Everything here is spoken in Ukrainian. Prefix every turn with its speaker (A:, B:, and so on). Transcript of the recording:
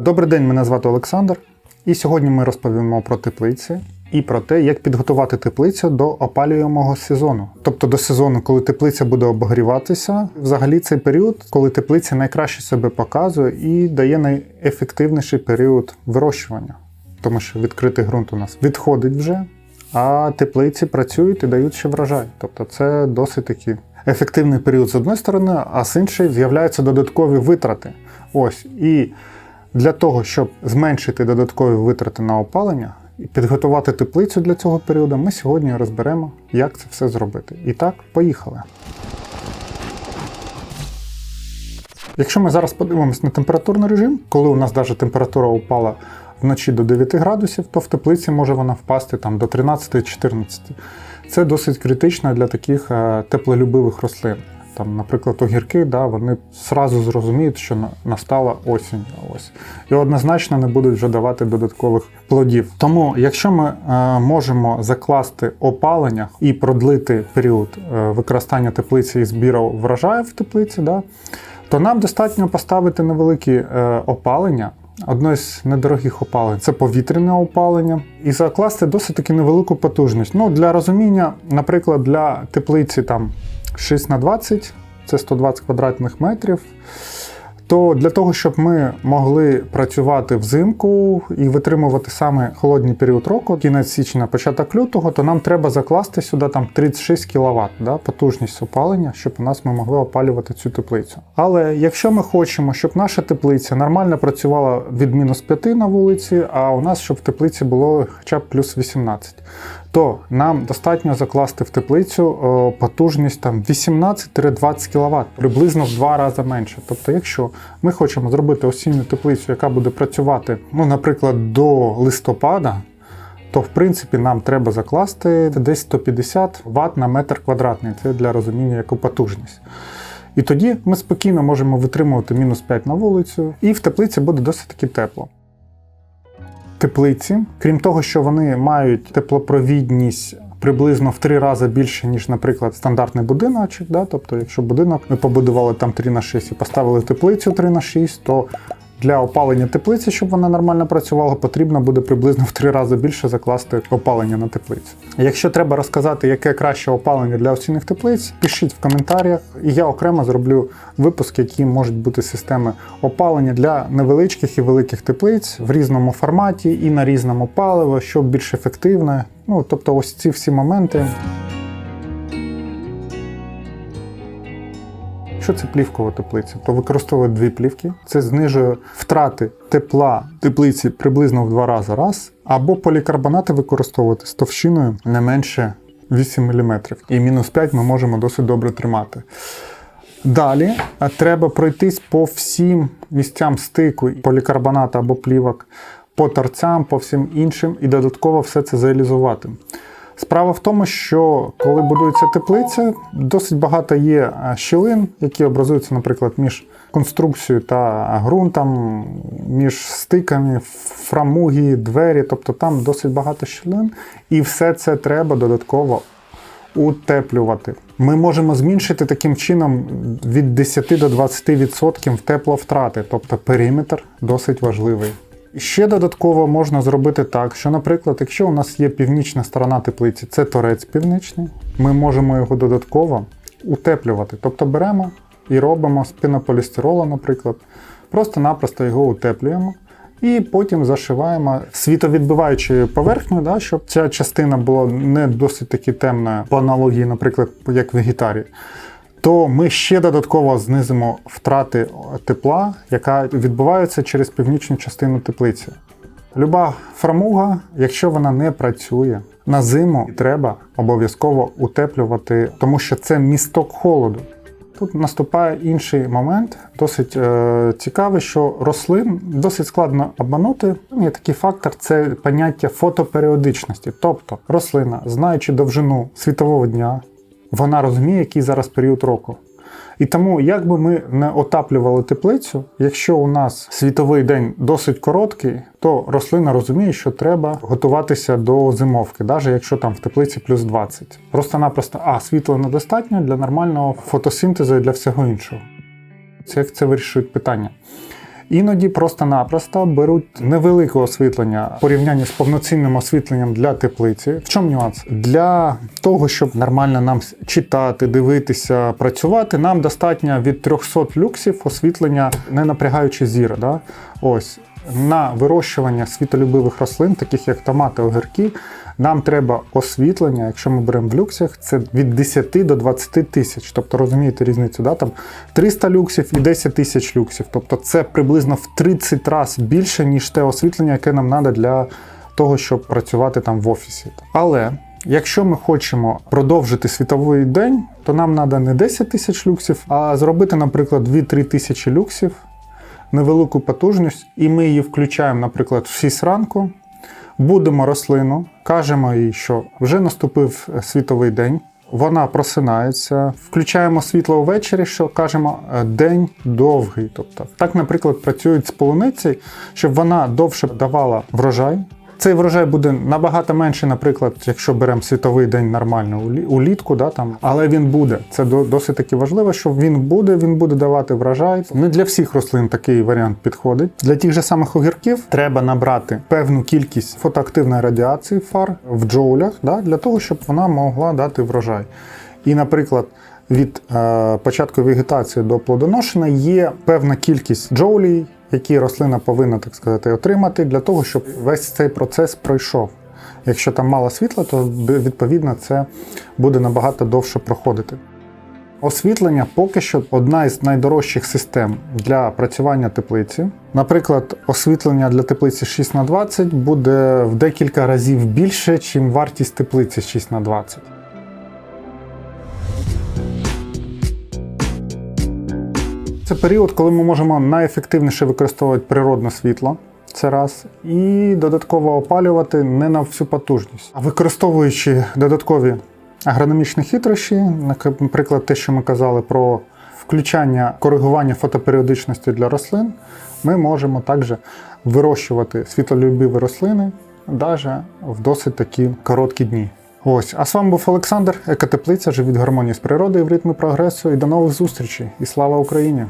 A: Добрий день, мене звати Олександр, і сьогодні ми розповімо про теплиці і про те, як підготувати теплицю до опалюємого сезону. Тобто до сезону, коли теплиця буде обогріватися. Взагалі цей період, коли теплиця найкраще себе показує і дає найефективніший період вирощування, тому що відкритий ґрунт у нас відходить вже, а теплиці працюють і дають ще врожай. Тобто це досить такий ефективний період з одної сторони, а з іншої з'являються додаткові витрати. Ось і для того, щоб зменшити додаткові витрати на опалення і підготувати теплицю для цього періоду, ми сьогодні розберемо, як це все зробити. І так, поїхали. Якщо ми зараз подивимось на температурний режим, коли у нас навіть температура упала вночі до 9 градусів, то в теплиці може вона впасти там, до 13-14. Це досить критично для таких е, теплолюбивих рослин. Там, наприклад, огірки, да, вони зразу зрозуміють, що настала осінь. Ось. І однозначно не будуть вже давати додаткових плодів. Тому, якщо ми е, можемо закласти опалення і продлити період е, використання теплиці і збіру врожаю в теплиці, да, то нам достатньо поставити невеликі е, опалення. Одне з недорогих опалень це повітряне опалення, і закласти досить таки невелику потужність. Ну, для розуміння, наприклад, для теплиці там 6 на 20 це 120 квадратних метрів. То для того, щоб ми могли працювати взимку і витримувати саме холодний період року, кінець січня, початок лютого, то нам треба закласти сюди там 36 кВт, да, потужність опалення, щоб у нас ми могли опалювати цю теплицю. Але якщо ми хочемо, щоб наша теплиця нормально працювала від мінус 5 на вулиці, а у нас щоб в теплиці було хоча б плюс 18, то нам достатньо закласти в теплицю о, потужність там 18-20 кВт, приблизно в два рази менше. Тобто, якщо ми хочемо зробити осінню теплицю, яка буде працювати, ну, наприклад, до листопада, то в принципі нам треба закласти десь 150 Вт на метр квадратний. Це для розуміння яку потужність. І тоді ми спокійно можемо витримувати мінус 5 на вулицю, і в теплиці буде досить таки тепло. Теплиці, крім того, що вони мають теплопровідність приблизно в три рази більше, ніж, наприклад, стандартний будиночок. Да? Тобто, якщо будинок ми побудували там 3 на 6 і поставили теплицю 3 на 6, то для опалення теплиці, щоб вона нормально працювала, потрібно буде приблизно в три рази більше закласти опалення на теплицю. Якщо треба розказати, яке краще опалення для осінних теплиць, пишіть в коментарях, і я окремо зроблю випуск, які можуть бути системи опалення для невеличких і великих теплиць в різному форматі і на різному паливо, що більш ефективне. Ну тобто, ось ці всі моменти. Якщо це плівкова теплиця, то використовують дві плівки. Це знижує втрати тепла теплиці приблизно в два рази раз. Або полікарбонати використовувати з товщиною не менше 8 мм. І мінус 5 ми можемо досить добре тримати. Далі е, треба пройтись по всім місцям стику полікарбоната або плівок, по торцям, по всім іншим, і додатково все це зареалізувати. Справа в тому, що коли будується теплиця, досить багато є е, щілин, які образуються, наприклад, між конструкцією та ґрунтом, між стиками, фрамуги, двері, тобто там досить багато щілин, і все це треба додатково утеплювати. Ми можемо зменшити таким чином від 10 до 20% в тепловтрати, тобто периметр досить важливий. Ще додатково можна зробити так, що, наприклад, якщо у нас є північна сторона теплиці, це торець північний, ми можемо його додатково утеплювати. Тобто беремо і робимо з наприклад, просто-напросто його утеплюємо. І потім зашиваємо світовідбиваючою поверхнею, да, щоб ця частина була не досить таки темною, по аналогії, наприклад, як в гітарі. То ми ще додатково знизимо втрати тепла, яка відбувається через північну частину теплиці. Люба фрамуга, якщо вона не працює, на зиму треба обов'язково утеплювати, тому що це місток холоду. Тут наступає інший момент, досить е, цікавий, що рослин досить складно обманути. Є такий фактор це поняття фотоперіодичності. Тобто рослина, знаючи довжину світового дня, вона розуміє, який зараз період року. І тому, як би ми не отаплювали теплицю, якщо у нас світовий день досить короткий, то рослина розуміє, що треба готуватися до зимовки, навіть якщо там в теплиці плюс 20. Просто-напросто, а світла недостатньо для нормального фотосинтезу і для всього іншого. Це як це вирішують питання. Іноді просто-напросто беруть невелике освітлення в порівнянні з повноцінним освітленням для теплиці. В чому нюанс? Для того, щоб нормально нам читати, дивитися, працювати, нам достатньо від 300 люксів освітлення, не напрягаючи зір. Да? Ось на вирощування світолюбивих рослин, таких як томати, огірки, нам треба освітлення, якщо ми беремо в люксах, це від 10 до 20 тисяч. Тобто розумієте різницю, да? там 300 люксів і 10 тисяч люксів. Тобто це приблизно в 30 разів більше, ніж те освітлення, яке нам треба для того, щоб працювати там в офісі. Але якщо ми хочемо продовжити світовий день, то нам треба не 10 тисяч люксів, а зробити, наприклад, 2-3 тисячі люксів невелику потужність, і ми її включаємо, наприклад, в 6 ранку, будемо рослину, кажемо їй, що вже наступив світовий день. Вона просинається, включаємо світло ввечері, що кажемо е, день довгий. Тобто, так, наприклад, працюють з полуниці, щоб вона довше давала врожай. Цей врожай буде набагато менше, наприклад, якщо беремо світовий день нормально улі- улітку, да, там, але він буде. Це до- досить таки важливо, що він буде, він буде давати врожай. Не для всіх рослин такий варіант підходить. Для тих же самих огірків треба набрати певну кількість фотоактивної радіації фар в джоулях, да, для того, щоб вона могла дати врожай. І, наприклад, від е, початку вегетації до плодоношення є певна кількість джоулей, які рослина повинна, так сказати, отримати для того, щоб весь цей процес пройшов. Якщо там мало світла, то відповідно це буде набагато довше проходити. Освітлення поки що одна із найдорожчих систем для працювання теплиці. Наприклад, освітлення для теплиці 6 х 20 буде в декілька разів більше, ніж вартість теплиці 6 Це період, коли ми можемо найефективніше використовувати природне світло. Це раз, і додатково опалювати не на всю потужність. А використовуючи додаткові агрономічні хитрощі, наприклад, те, що ми казали про включання коригування фотоперіодичності для рослин, ми можемо також вирощувати світлолюбиві рослини навіть в досить такі короткі дні. Ось, а з вами був Олександр, екотеплиця, живіть гармонії з природою в ритмі прогресу. І до нових зустрічей. І слава Україні!